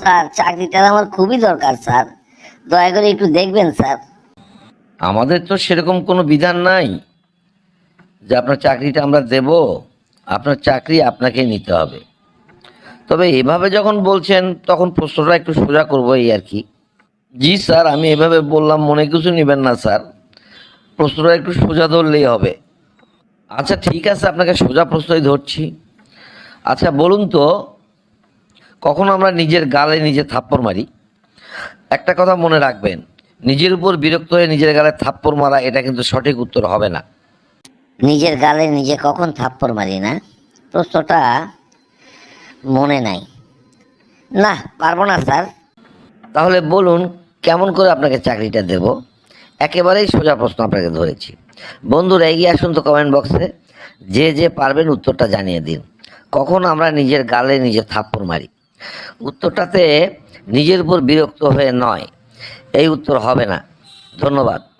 Sir চাকরিটা আমার খুবই দরকার, স্যার। দয়া করে একটু দেখবেন, স্যার। আমাদের তো সেরকম কোনো বিধান নাই যে আপনার চাকরিটা আমরা দেব, আপনার চাকরি আপনাকে নিতে হবে। তবে এভাবে যখন বলছেন, তখন প্রশ্নটা একটু সোজা করব এই আর কি। জি, স্যার, আমি এভাবে বললাম, মনে কিছু নেবেন না, স্যার। প্রশ্নটা একটু সোজা ধরলেই হবে। আচ্ছা ঠিক আছে, আপনাকে সোজা প্রশ্নই ধরছি। আচ্ছা বলুন তো কখন আমরা নিজের গালে নিজে থাপ্পড় মারি। একটা কথা মনে রাখবেন নিজের উপর বিরক্ত হয়ে নিজের গালে থাপ্পড় মারা এটা কিন্তু সঠিক উত্তর হবে না। নিজের গালে নিজে কখন থাপ্পড় মারি না? প্রশ্নটা মনে নাই। না পারব না স্যার। তাহলে বলুন কেমন করে আপনাকে চাকরিটা দেব? একেবারেই সোজা প্রশ্ন আপনাকে ধরেছি। বন্ধুরা এগিয়ে আসুন তো কমেন্ট বক্সে যে যে পারবেন উত্তরটা জানিয়ে দিন। কখন আমরা নিজের গালে নিজে থাপ্পড় মারি? উত্তরটাতে নিজের উপর বিরক্ত হয়ে নয়। এই উত্তর হবে না। ধন্যবাদ।